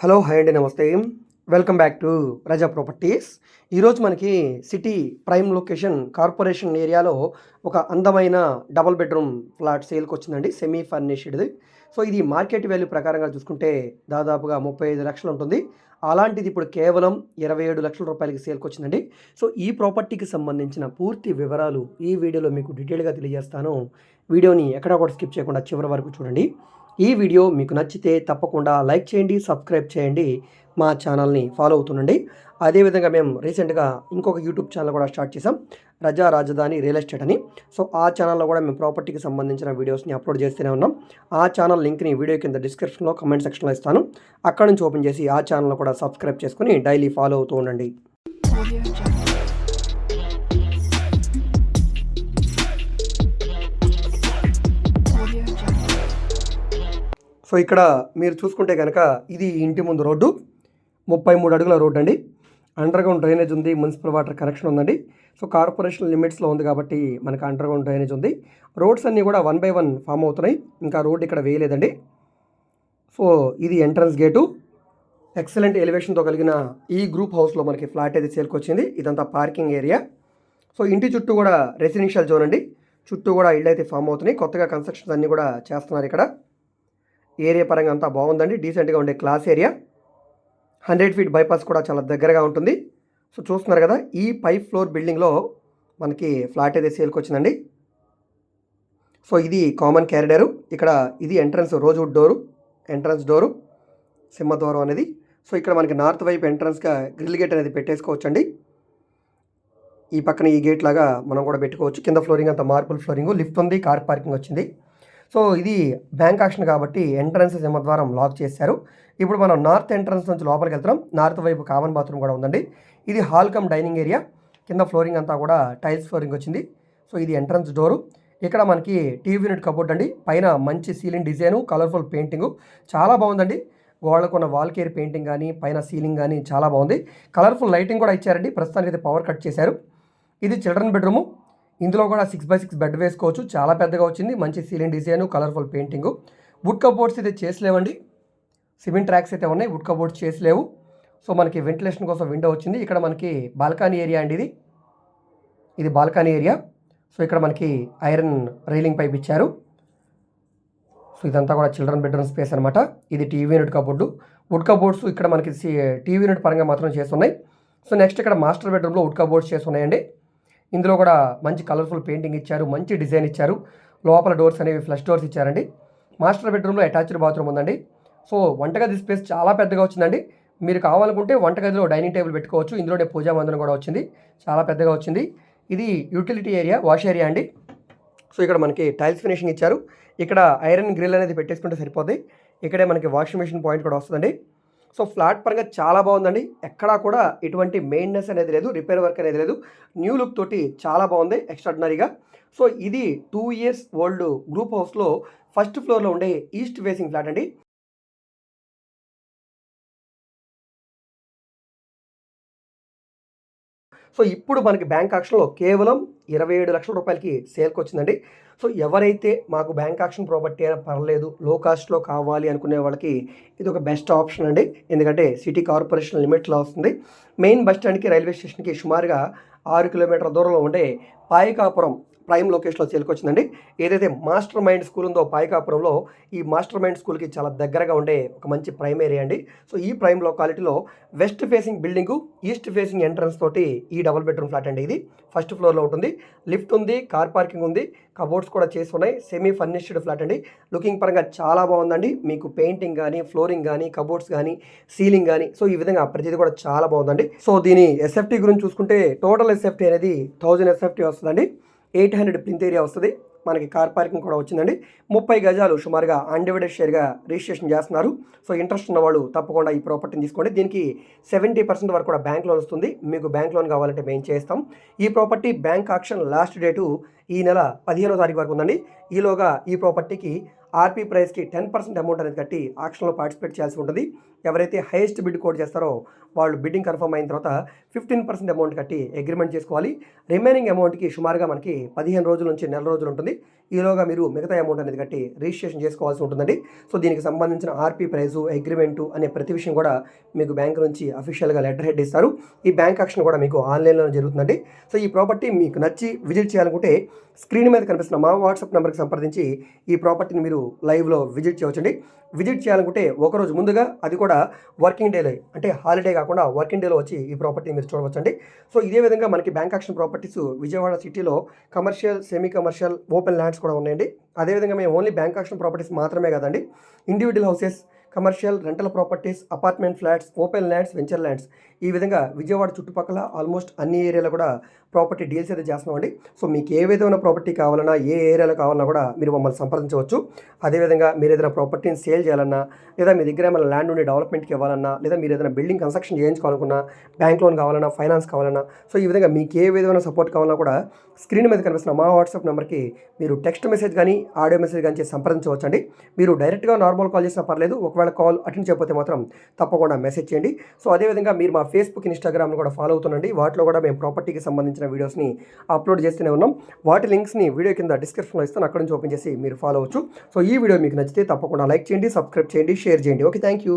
Hello hi అండి నమస్తే. Welcome back to Raza properties. ఈరోజు మనకి సిటీ ప్రైమ్ లొకేషన్ కార్పొరేషన్ ఏరియాలో ఒక అందమైన డబల్ బెడ్రూమ్ ఫ్లాట్ సేల్కి వచ్చిందండి సెమీ ఫర్నిష్డ్ది సో ఇది మార్కెట్ వాల్యూ ప్రకారంగా చూసుకుంటే దాదాపుగా ముప్పై ఐదు లక్షలు ఉంటుంది. అలాంటిది ఇప్పుడు కేవలం ఇరవై ఏడు లక్షల రూపాయలకి సేల్కి వచ్చిందండి. సో ఈ ప్రాపర్టీకి సంబంధించిన పూర్తి వివరాలు ఈ వీడియోలో మీకు డీటెయిల్గా తెలియజేస్తాను. వీడియోని ఎక్కడ కూడా స్కిప్ చేయకుండా చివరి వరకు చూడండి. ఈ వీడియో మీకు నచ్చితే తప్పకుండా లైక్ చేయండి సబ్స్క్రైబ్ చేయండి మా ఛానల్ని ఫాలో అవుతుండండి. అదేవిధంగా మేము రీసెంట్గా ఇంకొక యూట్యూబ్ ఛానల్ కూడా స్టార్ట్ చేసాం రజా రాజధాని రియల్ ఎస్టేట్ అని. సో ఆ ఛానల్లో కూడా మేము ప్రాపర్టీకి సంబంధించిన వీడియోస్ని అప్లోడ్ చేస్తూనే ఉన్నాం. ఆ ఛానల్ లింక్ని వీడియో కింద డిస్క్రిప్షన్లో కమెంట్ సెక్షన్లో ఇస్తాను. అక్కడ నుంచి ఓపెన్ చేసి ఆ ఛానల్ కూడా సబ్స్క్రైబ్ చేసుకుని డైలీ ఫాలో అవుతూ ఉండండి. సో ఇక్కడ మీరు చూసుకుంటే కనుక ఇది ఇంటి ముందు రోడ్డు ముప్పై మూడు అడుగుల రోడ్డు అండి. అండర్గ్రౌండ్ డ్రైనేజ్ ఉంది మున్సిపల్ వాటర్ కనెక్షన్ ఉందండి. సో కార్పొరేషన్ లిమిట్స్లో ఉంది కాబట్టి మనకు అండర్గ్రౌండ్ డ్రైనేజ్ ఉంది. రోడ్స్ అన్నీ కూడా వన్ బై వన్ ఫామ్ అవుతున్నాయి. ఇంకా రోడ్ ఇక్కడ వేయలేదండి. సో ఇది ఎంట్రన్స్ గేటు. ఎక్సలెంట్ ఎలివేషన్తో కలిగిన ఈ గ్రూప్ హౌస్లో మనకి ఫ్లాట్ అయితే చేరుకొచ్చింది. ఇదంతా పార్కింగ్ ఏరియా. సో ఇంటి చుట్టూ కూడా రెసిడెన్షియల్ జోన్ అండి. చుట్టూ కూడా ఇళ్ళు అయితే ఫామ్ అవుతున్నాయి. కొత్తగా కన్స్ట్రక్షన్స్ అన్నీ కూడా చేస్తున్నారు ఇక్కడ. ఏరియా పరంగా అంతా బాగుందండి. డీసెంట్గా ఉండే class area. Hundred feet bypass కూడా చాలా దగ్గరగా ఉంటుంది. సో చూస్తున్నారు కదా ఈ ఫైవ్ ఫ్లోర్ బిల్డింగ్లో మనకి ఫ్లాట్ అయితే సేల్కి వచ్చిందండి. సో ఇది కామన్ క్యారిడరు. ఇక్కడ ఇది entrance rosewood door entrance door సింహద్వారం అనేది. సో ఇక్కడ మనకి నార్త్ వైపు ఎంట్రన్స్గా గ్రిల్ గేట్ అనేది పెట్టేసుకోవచ్చండి. ఈ పక్కన ఈ గేట్ లాగా మనం కూడా పెట్టుకోవచ్చు. కింద ఫ్లోరింగ్ అంత మార్బుల్ ఫ్లోరింగ్ లిఫ్ట్ ఉంది కార్ పార్కింగ్ వచ్చింది. సో ఇది బ్యాంక్ ఆక్షన్ కాబట్టి ఎంట్రన్స్ సింహద్వారం లాక్ చేశారు. ఇప్పుడు మనం నార్త్ ఎంట్రన్స్ నుంచి లోపలికి వెళ్తున్నాం. నార్త్ వైపు కామన్ బాత్రూమ్ కూడా ఉందండి. ఇది హాల్ కమ్ డైనింగ్ ఏరియా. కింద ఫ్లోరింగ్ అంతా కూడా టైల్స్ ఫ్లోరింగ్ వచ్చింది. సో ఇది ఎంట్రన్స్ డోరు. ఇక్కడ మనకి టీవీ యూనిట్ కబోర్డ్ అండి. పైన మంచి సీలింగ్ డిజైను కలర్ఫుల్ పెయింటింగ్. చాలా బాగుందండి. గోడలకు ఉన్న వాల్ కేర్ పెయింటింగ్ కానీ పైన సీలింగ్ కానీ చాలా బాగుంది. కలర్ఫుల్ లైటింగ్ కూడా ఇచ్చారండి. ప్రస్తుతానికి అయితే పవర్ కట్ చేశారు. ఇది చిల్డ్రన్ బెడ్రూము. ఇందులో కూడా సిక్స్ బై సిక్స్ బెడ్ వేసుకోవచ్చు. చాలా పెద్దగా వచ్చింది. మంచి ceiling design colourful painting wood cupboards అయితే చేసలేవండి. సిమెంట్ ట్రాక్స్ అయితే ఉన్నాయి. వుడ్ కబోర్డ్స్ చేసలేవు. సో మనకి వెంటిలేషన్ కోసం విండో వచ్చింది. ఇక్కడ మనకి బాల్కనీ ఏరియా అండి ఇది. ఇది బాల్కనీ ఏరియా సో ఇక్కడ మనకి ఐరన్ రైలింగ్ పైప్ ఇచ్చారు. సో ఇదంతా కూడా చిల్డ్రన్ బెడ్రూమ్ స్పేస్ అనమాట ఇది TV unit cupboard wood cupboards ఇక్కడ మనకి టీవీ యూనిట్ పరంగా మాత్రం చేస్తున్నాయి. సో నెక్స్ట్ ఇక్కడ మాస్టర్ బెడ్రూమ్లో వుడ్ కబోర్డ్స్ చేస్తున్నాయండి. ఇందులో కూడా మంచి కలర్ఫుల్ పెయింటింగ్ ఇచ్చారు మంచి డిజైన్ ఇచ్చారు. లోపల డోర్స్ అనేవి ఫ్లష్ డోర్స్ ఇచ్చారండి. మాస్టర్ బెడ్రూమ్లో అటాచ్డ్ బాత్రూమ్ ఉందండి. సో వంటగది స్పేస్ చాలా పెద్దగా వచ్చిందండి. మీరు కావాలనుకుంటే వంటగదిలో డైనింగ్ టేబుల్ పెట్టుకోవచ్చు. ఇందులోనే పూజా మందిరం కూడా వచ్చింది. చాలా పెద్దగా వచ్చింది. ఇది యూటిలిటీ ఏరియా వాష్ ఏరియా అండి. సో ఇక్కడ మనకి టైల్స్ ఫినిషింగ్ ఇచ్చారు. ఇక్కడ ఐరన్ గ్రిల్ అనేది పెట్టేసుకుంటే సరిపోద్ది. ఇక్కడే మనకి వాషింగ్ మెషిన్ పాయింట్ కూడా వస్తుందండి. సో ఫ్లాట్ పరంగా చాలా బాగుందండి. ఎక్కడా కూడా ఎటువంటి మెయింటెనెన్స్ అనేది లేదు రిపేర్ వర్క్ అనేది లేదు. న్యూ లుక్ తోటి చాలా బాగుంది ఎక్స్ట్రాడినరీగా. సో ఇది టూ ఇయర్స్ ఓల్డ్ గ్రూప్ హౌస్లో ఫస్ట్ ఫ్లోర్లో ఉండే ఈస్ట్ ఫేసింగ్ ఫ్లాట్ అండి. సో ఇప్పుడు మనకి బ్యాంక్ ఆక్షన్లో కేవలం ఇరవై ఏడు లక్షల రూపాయలకి సేల్కి వచ్చిందండి సో ఎవరైతే మాకు బ్యాంక్ ఆక్షన్ ప్రాపర్టీ అయినా పర్లేదు లో కాస్ట్లో కావాలి అనుకునే వాళ్ళకి ఇది ఒక బెస్ట్ ఆప్షన్ అండి. ఎందుకంటే సిటీ కార్పొరేషన్ లిమిట్లో వస్తుంది. మెయిన్ బస్ స్టాండ్కి రైల్వే స్టేషన్కి సుమారుగా ఆరు కిలోమీటర్ల దూరంలో ఉండే పాయకాపురం ప్రైమ్ లొకేషన్లో చేరుకొచ్చిందండి. ఏదైతే మాస్టర్ మైండ్ స్కూల్ ఉందో పాయకాపురంలో ఈ మాస్టర్ మైండ్ స్కూల్కి చాలా దగ్గరగా ఉండే ఒక మంచి ప్రైమ్ ఏరియా అండి. సో ఈ prime లొకాలిటీలో west facing building east facing entrance తోటి ఈ డబుల్ బెడ్రూమ్ ఫ్లాట్ అండి ఇది. ఫస్ట్ ఫ్లోర్లో ఉంటుంది. లిఫ్ట్ ఉంది కార్ పార్కింగ్ ఉంది కబోర్డ్స్ కూడా చేసి ఉన్నాయి. సెమీ ఫర్నిష్డ్ ఫ్లాట్ అండి. లుకింగ్ పరంగా చాలా బాగుందండి. మీకు పెయింటింగ్ కానీ ఫ్లోరింగ్ కానీ కబోర్డ్స్ కానీ సీలింగ్ కానీ సో ఈ విధంగా ప్రతిదీ కూడా చాలా బాగుందండి. సో దీని ఎస్ఎఫ్టీ గురించి చూసుకుంటే టోటల్ ఎస్ఎఫ్టీ అనేది థౌజండ్ ఎస్ఎఫ్టీ వస్తుందండి. ఎయిట్ హండ్రెడ్ ప్లింత్ ఏరియా వస్తుంది. మనకి కార్ పార్కింగ్ కూడా వచ్చిందండి. ముప్పై గజాలు సుమారుగా అన్డివైడెడ్ షేర్గా రిజిస్ట్రేషన్ చేస్తున్నారు. సో ఇంట్రెస్ట్ ఉన్న వాళ్ళు తప్పకుండా ఈ ప్రాపర్టీని తీసుకోండి. దీనికి సెవెంటీ పర్సెంట్ వరకు కూడా బ్యాంక్ లోన్ వస్తుంది. మీకు బ్యాంక్ లోన్ కావాలంటే మేము చేస్తాం. ఈ property bank auction last date ఈ నెల పదిహేనో తారీఖు వరకు ఉందండి. ఈలోగా ఈ ప్రాపర్టీకి ఆర్పీ ప్రైస్కి టెన్ పర్సెంట్ అమౌంట్ అనేది కట్టి ఆక్షన్లో పార్టిసిపేట్ చేయాల్సి ఉంటుంది. ఎవరైతే హైయెస్ట్ బిడ్ కోడ్ చేస్తారో వాళ్ళు బిడ్డింగ్ కన్ఫర్మ్ అయిన తర్వాత ఫిఫ్టీన్ పర్సెంట్ అమౌంట్ కట్టి అగ్రిమెంట్ చేసుకోవాలి. రిమైనింగ్ అమౌంట్కి సుమారుగా మనకి పదిహేను రోజుల నుంచి నెల రోజులు ఉంటుంది. ఈలోగా మీరు మిగతా అమౌంట్ అనేది కట్టి రిజిస్ట్రేషన్ చేసుకోవాల్సి ఉంటుందండి. సో దీనికి సంబంధించిన ఆర్పీ ప్రైజు అగ్రిమెంటు అనే ప్రతి విషయం కూడా మీకు బ్యాంక్ నుంచి అఫీషియల్గా లెటర్ హెడ్ ఇస్తారు. ఈ బ్యాంక్ యాక్షన్ కూడా మీకు ఆన్లైన్లో జరుగుతుందండి. సో ఈ ప్రాపర్టీ మీకు నచ్చి విజిట్ చేయాలనుకుంటే స్క్రీన్ మీద కనిపిస్తున్న మా వాట్సాప్ నెంబర్కి సంప్రదించి ఈ ప్రాపర్టీని మీరు లైవ్లో విజిట్ చేయవచ్చండి. విజిట్ చేయాలనుకుంటే ఒకరోజు ముందుగా అది కూడా వర్కింగ్ డేలో అంటే హాలిడే కాకుండా వర్కింగ్ డేలో వచ్చి ఈ ప్రాపర్టీ మీరు చూడవచ్చండి. సో ఇదే విధంగా మనకి బ్యాంక్ యాక్షన్ ప్రాపర్టీస్ విజయవాడ సిటీలో commercial semi commercial open lands కూడా ఉన్నాయండి. అదేవిధంగా మేము ఓన్లీ బ్యాంక్ యాక్షన్ ప్రాపర్టీస్ మాత్రమే కదండి individual houses commercial rental properties apartment flats open lands venture lands ఈ విధంగా విజయవాడ చుట్టుపక్కల ఆల్మోస్ట్ అన్ని ఏరియాలో కూడా ప్రాపర్టీ డీల్స్ అయితే చేస్తున్నామండి. సో మీకు ఏ విధమైన ప్రాపర్టీ కావాలన్నా ఏ ఏరియాలో కావాలన్నా కూడా మీరు మమ్మల్ని సంప్రదించవచ్చు. అదేవిధంగా మీరు ఏదైనా ప్రాపర్టీని సేల్ చేయాలన్నా లేదా మీ దగ్గర ఏమైనా ల్యాండ్ ఉండి డెవలప్మెంట్కి ఇవ్వాలన్నా లేదా మీరు ఏదైనా బిల్డింగ్ కన్స్ట్రక్షన్ చేయించుకోవాలనుకున్నా బ్యాంక్ లోన్ కావాలన్నా ఫైనాన్స్ కావాలన్నా సో ఈ విధంగా మీకు ఏ విధమైన సపోర్ట్ కావాలన్నా కూడా స్క్రీన్ మీద కనిపిస్తున్న మా వాట్సాప్ నెంబర్కి మీరు టెక్స్ట్ మెసేజ్ కానీ ఆడియో మెసేజ్ కానీ చేసి సంప్రదించవచ్చండి. మీరు డైరెక్ట్గా నార్మల్ కాల్ చేసినా పర్లేదు ఒకవేళ కాల్ అటెండ్ చేయకపోతే మాత్రం తప్పకుండా మెసేజ్ చేయండి. సో అదేవిధంగా మీరు మా ఫేస్బుక్ ఇన్స్టాగ్రామ్ను కూడా ఫాలో అవుతుండండి. వాటిలో కూడా మేము ప్రాపర్టీకి సంబంధించిన వీడియోస్ని అప్లోడ్ చేస్తూనే ఉన్నాం. వాటి లింక్స్ని వీడియో కింద డిస్క్రిప్షన్లో ఇస్తాను. అక్కడ నుంచి ఓపెన్ చేసి మీరు ఫాలో అవచ్చు సో ఈ వీడియో మీకు నచ్చితే తప్పకుండా లైక్ చేయండి సబ్స్క్రైబ్ చేయండి షేర్ చేయండి. Okay thank you.